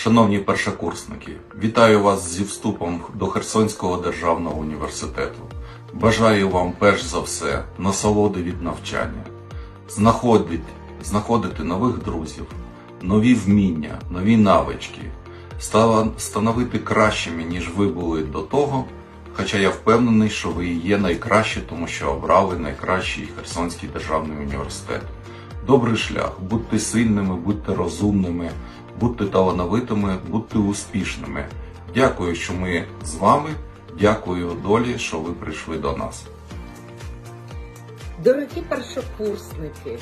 Шановні першокурсники, вітаю вас зі вступом до Херсонського державного університету. Бажаю вам перш за все насолоди від навчання, знаходити, знаходити нових друзів, нові вміння, нові навички, становити кращими, ніж ви були до того. Хоча я впевнений, що ви є найкращі, тому що обрали найкращий Херсонський державний університет. Добрий шлях, будьте сильними, будьте розумними, будьте талановитими, будьте успішними. Дякую, що ми з вами. Дякую долі, що ви прийшли до нас. Дорогі першокурсники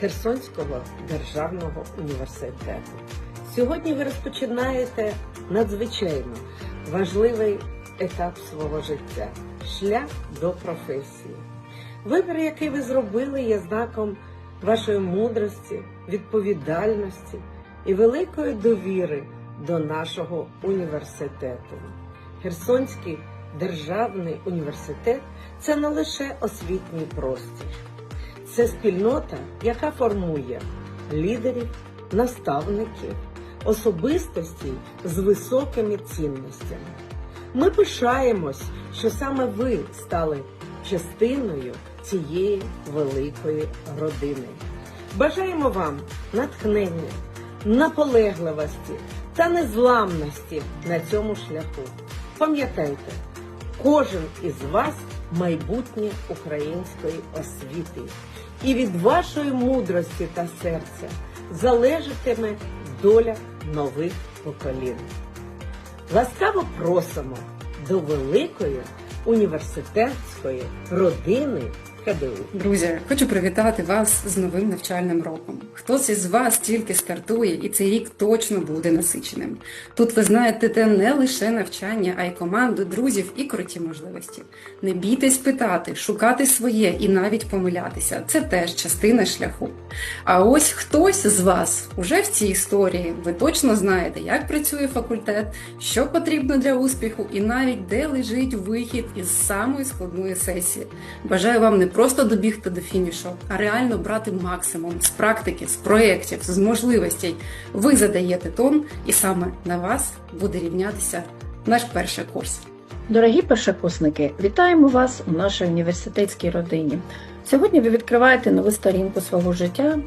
Херсонського державного університету. Сьогодні ви розпочинаєте надзвичайно важливий етап свого життя шлях до професії. Вибір, який ви зробили, є знаком вашої мудрості, відповідальності і великої довіри до нашого університету. Херсонський державний університет це не лише освітній простір, це спільнота, яка формує лідерів, наставників, особистостей з високими цінностями. Ми пишаємось, що саме ви стали частиною цієї великої родини. Бажаємо вам натхнення, наполегливості та незламності на цьому шляху. Пам'ятайте, кожен із вас майбутнє української освіти, і від вашої мудрості та серця залежатиме доля нових поколінь. Ласкаво просимо до великої університетської родини КДУ. Друзі, хочу привітати вас з новим навчальним роком. Хтось із вас тільки стартує, і цей рік точно буде насиченим. Тут ви знаєте не лише навчання, а й команду друзів і круті можливості. Не бійтесь питати, шукати своє і навіть помилятися. Це теж частина шляху. А ось хтось з вас уже в цій історії. Ви точно знаєте, як працює факультет, що потрібно для успіху, і навіть де лежить вихід із самої складної сесії. Бажаю вам не просто добігти до фінішу, а реально брати максимум з практики, з проєктів, з можливостей. Ви задаєте тон, і саме на вас буде рівнятися наш перший курс. Дорогі першокурсники, вітаємо вас у нашій університетській родині. Сьогодні ви відкриваєте нову сторінку свого життя,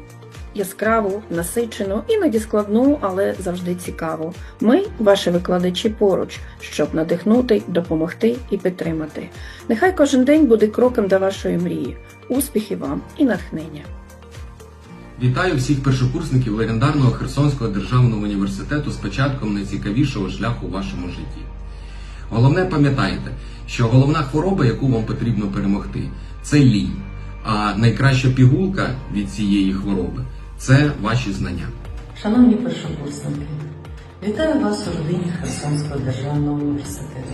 яскраву, насичену, іноді складну, але завжди цікаву. Ми, ваші викладачі, поруч, щоб надихнути, допомогти і підтримати. Нехай кожен день буде кроком до вашої мрії. Успіхів вам і натхнення! Вітаю всіх першокурсників легендарного Херсонського державного університету з початком найцікавішого шляху у вашому житті. Головне пам'ятайте, що головна хвороба, яку вам потрібно перемогти, це лінь. А найкраща пігулка від цієї хвороби це ваші знання. Шановні першокурсники, вітаю вас у родині Херсонського державного університету.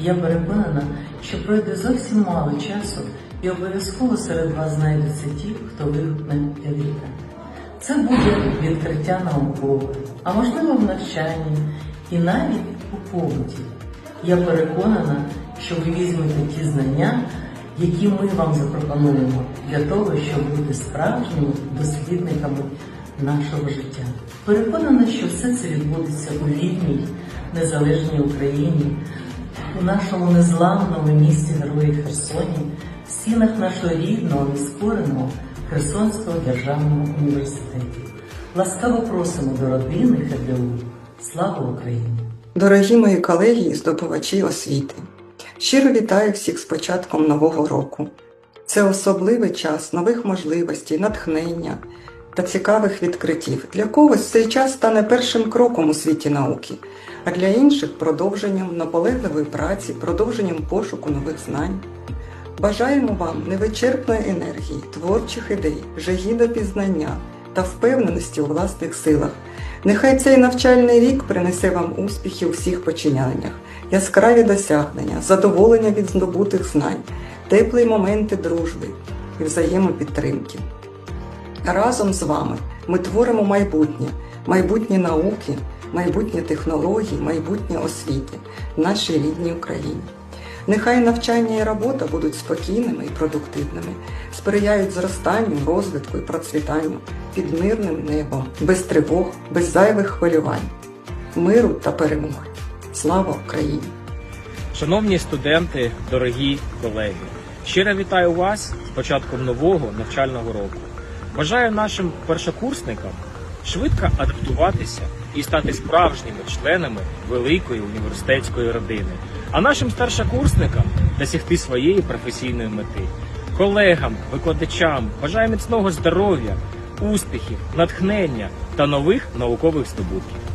Я переконана, що пройде зовсім мало часу і обов'язково серед вас знайдуться ті, хто вигукне еліта. Це буде відкриття наукове, а можливо в навчанні і навіть у побуті. Я переконана, що ви візьмете ті знання, які ми вам запропонуємо для того, щоб бути справжніми дослідниками нашого життя. Переконана, що все це відбудеться у вільній, незалежній Україні, у нашому незламному місті Герої Херсоні, в стінах нашого рідного, нескореного Херсонського державного університету. Ласкаво просимо до родини ХДУ. Слава Україні! Дорогі мої колеги і здобувачі освіти, щиро вітаю всіх з початком нового року. Це особливий час нових можливостей, натхнення та цікавих відкриттів. Для когось цей час стане першим кроком у світі науки, а для інших продовженням наполегливої праці, продовженням пошуку нових знань. Бажаємо вам невичерпної енергії, творчих ідей, жаги до пізнання та впевненості у власних силах. Нехай цей навчальний рік принесе вам успіхи у всіх починаннях, яскраві досягнення, задоволення від здобутих знань, теплі моменти дружби і взаємопідтримки. Разом з вами ми творимо майбутнє, майбутнє науки, майбутнє технології, майбутнє освіти в нашій рідній Україні. Нехай навчання і робота будуть спокійними і продуктивними, сприяють зростанню, розвитку і процвітанню під мирним небом, без тривог, без зайвих хвилювань, миру та перемоги. Слава Україні! Шановні студенти, дорогі колеги, щиро вітаю вас з початком нового навчального року. Бажаю нашим першокурсникам швидко адаптуватися і стати справжніми членами великої університетської родини, а нашим старшокурсникам досягти своєї професійної мети. Колегам, викладачам бажаю міцного здоров'я, успіхів, натхнення та нових наукових здобутків.